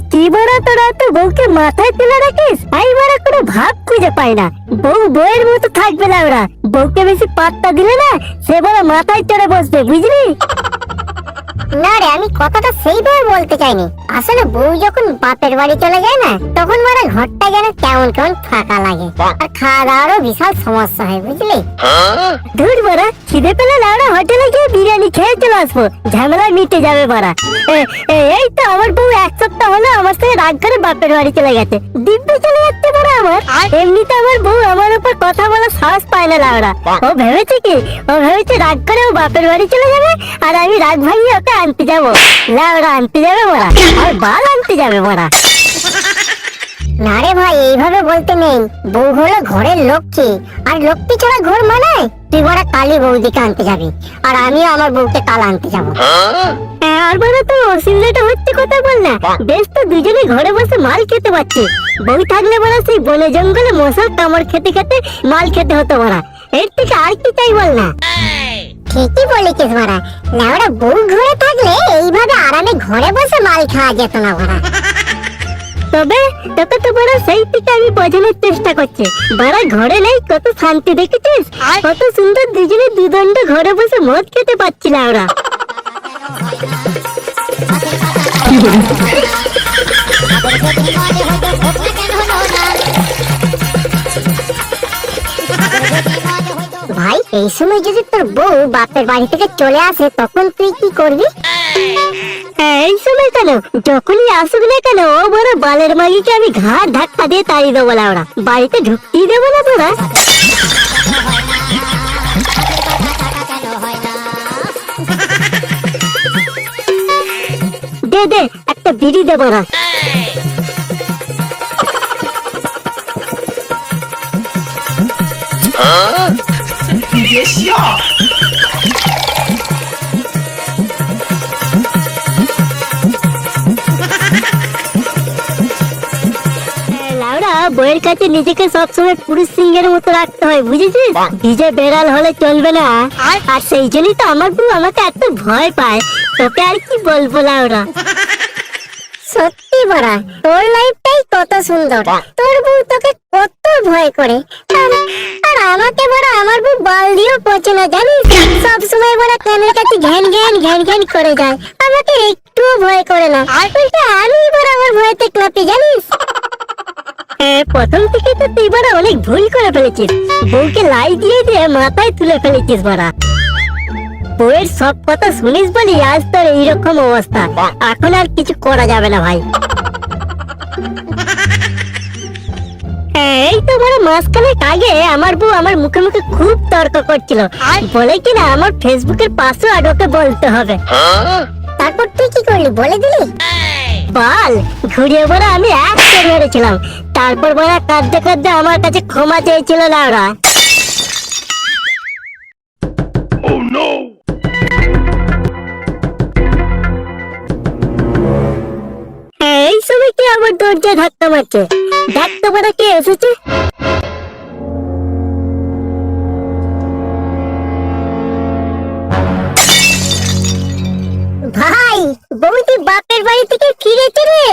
কি বড় তোরা তো বউকে মাথায় তুলে রাখিস? আমি বড় কোনো ভাব খুঁজে পাই না। বউ বউয়ের মতো থাকবে না ওরা। বউকে বেশি পাত্তা দিলে না সে বড় মাথায় চড়ে বসবে, বুঝলি? না রে আমি কথাটা সেইভাবে বলতে চাইনি। আসলে বউ যখন বাপের বাড়ি চলে যায় না তখন মানে ঘরটা যেন কেমন কেমন ফাঁকা লাগে। আর খাওয়া দাওয়ারও বিশাল সমস্যা হয় বুঝলি? ধুর বড়া খিদে পেলে লাউড়া হোটেলে গিয়ে বিরিয়ানি খেয়ে চলে আসব। ঝামেলা মিটে যাবে বড়া। এই তো আমার বউ এক সপ্তাহ হলো আমার সাথে রাগ করে বাপের বাড়ি চলে গেছে। দিব্যি চলে যাচ্ছে বড়া আমার। এমনিতে আমার বউ পায় না লাউড়া ও ভেবেছে কি? ও ভেবেছে রাগ করে ও বাপের বাড়ি চলে যাবে আর আমি রাগ ভাঙিয়ে ওকে আনতে যাব। লাউড়া আনতে যাবে বড়া আর বাল আনতে যাবে বড়া। না রে ভাই এইভাবে বলতে নেই। বউ হলো ঘরের লক্ষ্মী আর লক্ষ্মী ছাড়া ঘর মানে তুই বড় কালী বৌদিকে আনতে যাবি আর আমিও আমার বউকে কাল আনতে যাব। হ্যাঁ, আর বলে তো অসুবিধাটা কথা বল না। বেশ তো দুজনে ঘরে বসে মাল খেতে পারছে। বউ থাকলে বলা সেই বনে জঙ্গলে মশার কামড় খেতে খেতে মাল খেতে হতো বলা। এর থেকে আর কি চাই বল না। ঠিকই বলেছিস মারা লেওড়া বউ ঘরে থাকলে এইভাবে আরামে ঘরে বসে মাল খাওয়া যেত না মারা তবে তোকে তো বড় সেই থেকে আমি বোঝানোর চেষ্টা করছি। বাড়া ঘরে নেই কত শান্তি দেখেছিস? কত সুন্দর দুজনে দুদণ্ড ঘরে বসে মদ খেতে পাচ্ছি না ওরা। ভাই, এই সময় যদি তোর বউ বাপের বাড়ি থেকে চলে আসে, তখন তুই কি করবি? এই সময় কেন? যখনই আসুক না কেন, ও বড় বালের মাগিকে আমি ঘাট ধাক্কা দিয়ে তাড়িয়ে দেবো না ওরা বাড়িতে ঢুকতেই দেবো না তোরা। দে দে একটা বিড়ি দেবো না লাউড়া বইয়ের কাছে নিজেকে সবসময় পুরুষ সিংহের মতো রাখতে হয় বুঝেছিস? ভিজে বেড়াল হলে চলবে না। আর? সেই জন্যই তো আমার বউ আমাকে এত ভয় পায়। তোকে আর কি বলব লাউড়া সত্যি বড়া তোর লাইফটাই কত সুন্দর। তোর বউ তোকে কত ভয় করে। আর আর আমাকে বড় আমার বউ বল দিয়েও পচে না জানিস? সব সময় বড় কানের কাছে ঘ্যান ঘ্যান ঘ্যান ঘ্যান করে যায়। আমাকে একটুও ভয় করে না। উল্টে আমি বড় আমার ভয়তে কাঁপি জানিস? প্রথম থেকে তো তুই বড় অনেক ভুল করে ফেলেছিস। বউকে লাই দিয়ে দিয়ে মাথায় তুলে ফেলেছিস বড়া। বউয়ের সব কথা শুনিস বলি? আজ তোর এইরকম অবস্থা। এখন আর কিছু করা যাবে না ভাই। হ্যাঁ, এই তো বড় মাঝখানেক আগে আমার বউ আমার মুখে মুখে খুব তর্ক করছিল। বলে কিনা আমার ফেসবুকের পাসওয়ার্ড ওকে বলতে হবে। তারপর তুই কি করলি? বলে দিলি? বাল। ঘুরিয়ে বড় আমি এক করে মেরেছিলাম। তারপর বড় কাঁদতে কাঁদতে আমার কাছে ক্ষমা চেয়েছিল না ওরা Oh no! সময় কি আমার দরজায় ধাক্কা মারছে? ধাক্কা মারা কে এসেছে? ভাই বৌদি বাপের বাড়ি থেকে ফিরেছে রে।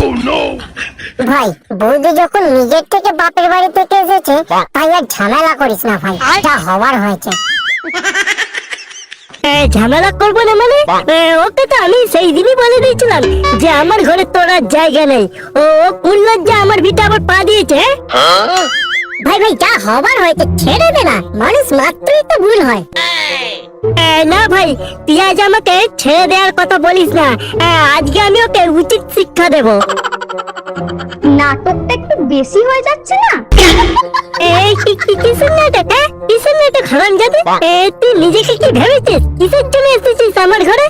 Oh no! ভাই বৌদি যখন নিজের থেকে বাপের বাড়ি থেকে এসেছে তাই আর ঝামেলা করিস না ভাই যা হবার হয়েছে। ঝামেলা করব না মানে? ওকে তো আমি সেই দিনই বলে দিয়েছিলাম যে আমার ঘরে তোর আর জায়গা নেই। ও ও কোন লজ্জা আমার ভিটা আবার পা দিয়েছে হ্যাঁ? ভাই ভাই যা হবার হয়েছে ছেড়ে দে না। মানুষ মাত্রই তো ভুল হয়। এ, না ভাই তুই আজ আমাকে ছেড়ে দেওয়ার কথা বলিস না। আজকে আমি ওকে উচিত শিক্ষা দেবো। নাটকটা একটু বেশি হয়ে যাচ্ছে না? এই কি কি কিসের নাটক হ্যাঁ কিসের নাটক হারাম যাবে তুই নিজেকে কি ভেবেছিস? কিসের জন্য এসেছিস আমার ঘরে?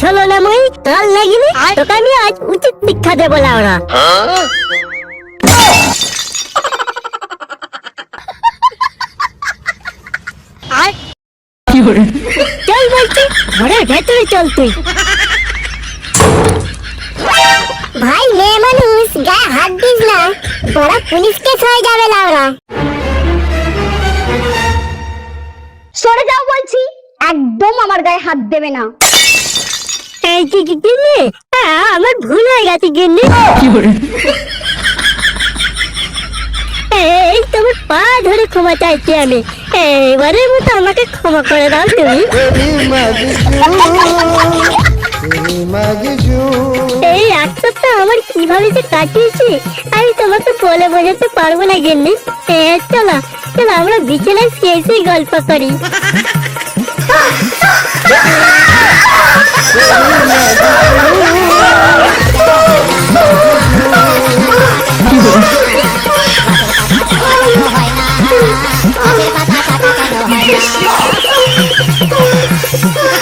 চলো না মই কাল লাগিনি তোকে আমি আজ উচিত শিক্ষা দেবো লাউরা। চল বলছি ঘরের ভেতরে চল তুই। ভাই মেয়ে মানুষ গায়ে হাত দিস না। বড় পুলিশ কেস হয়ে যাবে লাউরা। সরে যাও বলছি একদম আমার গায়ে হাত দেবে না। এই কি কি গিন্নি আমার ভুল হয়ে গেছে গিন্নি। এই তোমার পা ধরে ক্ষমা চাইছি আমি। এবারের মতো আমাকে ক্ষমা করে দাও তুমি। এই এক সপ্তাহ আমার কীভাবে যে কাটিয়েছি আমি তোমাকে বলে বোঝাতে পারব না গিন্নি এ, চলো চলো আমরা বিকেলে শুয়ে শুয়ে গল্প করি। হয় না